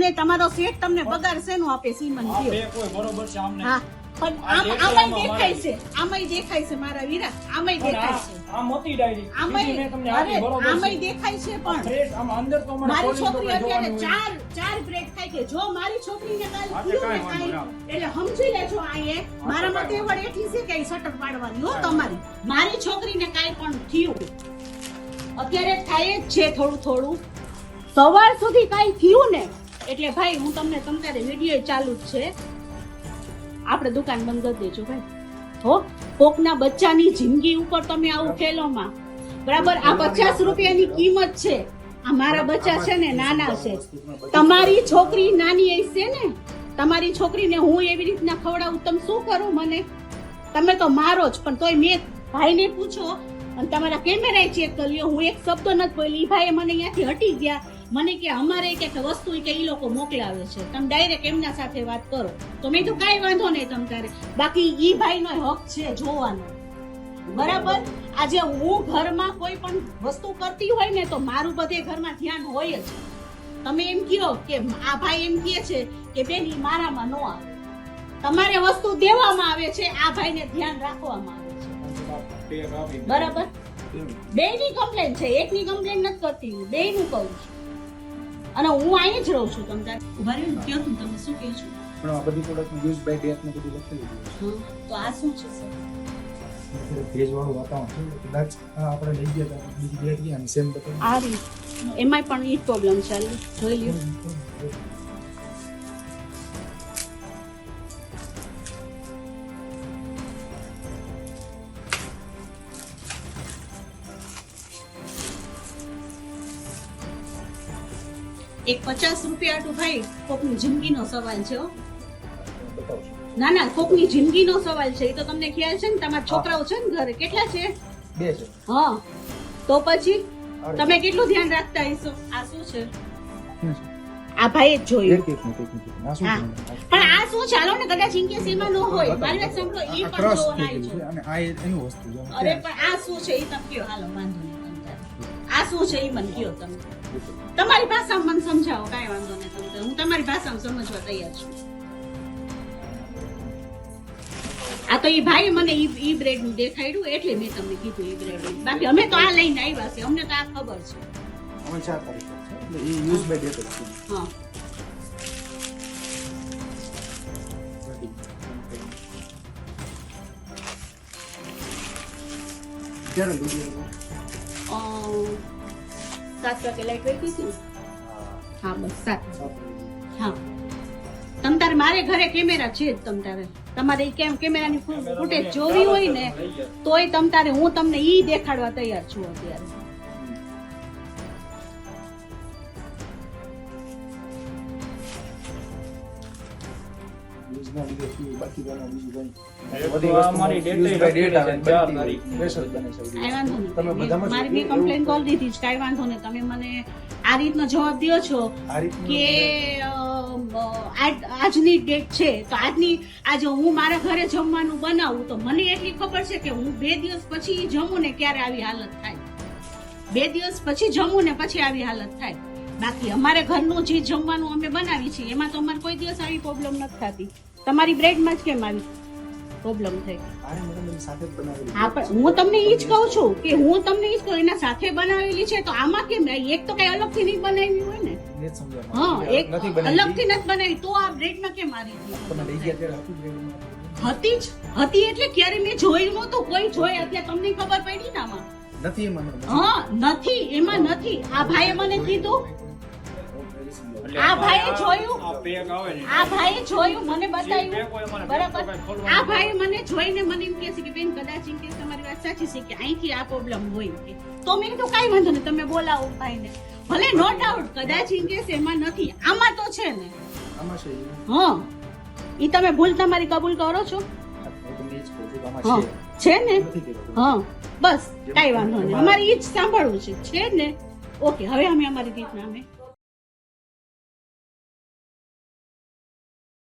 તમને તમારો શેઠ તમને પગાર શેનો આપે સીમન હા પણ આમ આમાં દેખાય છે આમાં દેખાય છે મારા વીરા આમાં દેખાય છે. આ મોટી ડાયરી. આમાં મેં તમને આપી બરોબર આમાં દેખાય છે પણ ફ્રેશ આમાં અંદર તો મારી છોકરી અત્યારે ચાર ચાર બ્રેક થાય કે જો મારી છોકરીને કાલ ખુલ્લું ને કાંઈ એટલે સમજી લેજો આયે મારા મતે વડ એટલી છે કે શટર પાડવાની હો તમારી. મારી છોકરીને કાંઈ પણ થયું. અત્યારે થાય જ છે થોડું થોડું. સવાર સુધી કાંઈ થયું ને એટલે ભાઈ, હું તમને તમારે વીડિયો ચાલુ જ છે. આપણે દુકાન બંધ કરી દેજો ભાઈ. હો, કોકના બચ્ચાની જિંદગી ઉપર તમે આવું ખેલોમાં બરાબર? આ પચાસ રૂપિયાની કિંમત છે. આ મારા બચ્ચા છે ને, નાના છે. તમારી છોકરી નાની છે ને? તમારી છોકરીને હું એવી રીતના ખવડાવું, તમે શું કરો મને? તમે તો મારો જ, પણ તોય મેં ભાઈને પૂછો, અને તમારા કેમેરા ચેક કરી લ્યો હું એક શબ્દ નથી બોલી ભાઈ મને અહીંયાથી હટી ગયા. મને કે અમારે કે વસ્તુ કે એ લોકો મોકલાવે છે. તમે ડાયરેક્ટ એમના સાથે વાત કરો. તો મેં તો કાંઈ વાંધો નહીં તમ તારે. બાકી ઈ ભાઈનો હક છે જોવાનો. બરાબર? આજે હું ઘરમાં કોઈ પણ વસ્તુ કરતી હોય ને તો મારું બધે ઘરમાં ધ્યાન હોય જ. તમે એમ કહો કે આ ભાઈ એમ કહે છે કે બેન ઈ મારામાં ન આવે. તમારે વસ્તુ દેવામાં આવે છે આ ભાઈને ધ્યાન રાખવામાં આવે છે. બરાબર બે બેયની કમ્પ્લેન છે એકની કમ્પ્લેન નથી કરતી હું બેયનું કહું છું. અને હું અહીં જ રહું છું. તમ તારે ઊભા રહ્યો ને કયો તમે શું કહો છો? પણ આ બધી પ્રોડક્ટ યુઝ બાય ડેટ ને બધું લખેલું છે. તો આ શું છે સર એટલે ભેજવાળું વાતાવરણ છે કદાચ આપણે લઈ ગયા હતા બીજી ડેટ ગયા સેમ બતાવી આ રીત. એમાંય પણ ઈ પ્રોબ્લેમ ચાલે. જોઈ લ્યો. એક પચાસ રૂપિયા તો ભાઈ કોકની જિંદગીનો સવાલ છે ના ના કોકની જિંદગીનો સવાલ છે એ તો તમને ખ્યાલ છે ને તમારા છોકરાઓ છે ને ઘરે કેટલા છે? બે છે. હા તો પછી તમે કેટલું ધ્યાન રાખતા હશો? આ શું છે? આ ભાઈ જ જોયું. પણ આ શું ચાલો ને કદાચ ઇનકેસ એમાં નો હોય. મારી વાત સાંભળો એ પણ ગયેલું છે છે. અને આ એનું વસ્તુ છે. અરે પણ આ શું છે? એ તમે કયો હાલો વાંધો નહીં. આ શું છે એ મને કયો તમે. તમારી ભાષામાં મને સમજાવો કાંઈ વાંધો નહીં તમને હું તમારી ભાષામાં સમજવા તૈયાર છું. આ તો એ ભાઈ મને ઈ ઈ બ્રેડનું દેખાડ્યું એટલે મેં તમને કીધું ઈ બ્રેડ. બાકી અમે તો આ લઈને આવ્યા છે અમને તો આ ખબર છે. અમે તારીખ છે એ યુઝ બાય ડેટ હા? અ, સાત વાગે લાઈટ વહી હા બસ સાત હા. તમ તારે મારે ઘરે કેમેરા છે જ તમ તારે. તમારે એ કેમ કેમેરાની ફૂટેજ જોવી હોય ને તોય તમ તારે હું તમને ઈ દેખાડવા તૈયાર છું અત્યારે. આ રીતનો જવાબ દો છો કે આજની ડેટ છે. તો આજની આજે હું મારા ઘરે જમવાનું બનાવું તો મને એટલી ખબર છે કે હું બે દિવસ પછી જમું ને ક્યારે આવી હાલત થાય. બે દિવસ પછી જમું ને પછી આવી હાલત થાય. બાકી અમારે ઘરનું જે જમવાનું અમે બનાવી છીએ એમાં તો અમારે કોઈ દિવસ આવી પ્રોબ્લેમ નથી થતી. તમારી બ્રેડમાં જ કેમ આવી પ્રોબ્લેમ થઈ? હા પણ હું તમને એ જ કહું છું કે હું તમને એ જ કહું એના સાથે બનાવેલી છે તો આમાં કેમ એક તો કઈ અલગથી નહીં બનાવી હોય ને? હા એક અલગથી નથી બનાવી તો આ બ્રેડમાં કેમ ત્યારે હતું જ હતી એટલે ક્યારે મેં જોયું નહોતું. કોઈ જોઈ અત્યારે તમને ખબર પડી ને આમાં? નથી એમાં હા નથી એમાં નથી. આ ભાઈએ મને કીધું આ ભાઈએ જોયું? આ પેક આવે ને. આ ભાઈએ જોયું મને બતાવ્યું. બરાબર? પેક તો કાંઈ ખોલવાનું આ ભાઈ મને જોઈને મને એમ કહે છે કે બેન કદાચ એમ કે તમારી વાત સાચી છે કે અહીંથી આ પ્રોબ્લેમ હોય તો મેં કીધું કાંઈ વાંધો નહીં તમે બોલાવો ભાઈને. ભલે નો ડાઉટ કદાચ એમ કે એમાં નથી. આમાં તો છે ને. હા એ. ઈ તમે ભૂલ તમારી કબૂલ કરો છે. છે ને? હા. બસ કાંઈ વાંધો નહીં. અમારે એ જ સાંભળવું છે. છે ને? ઓકે હવે અમે અમારી રીતના અમે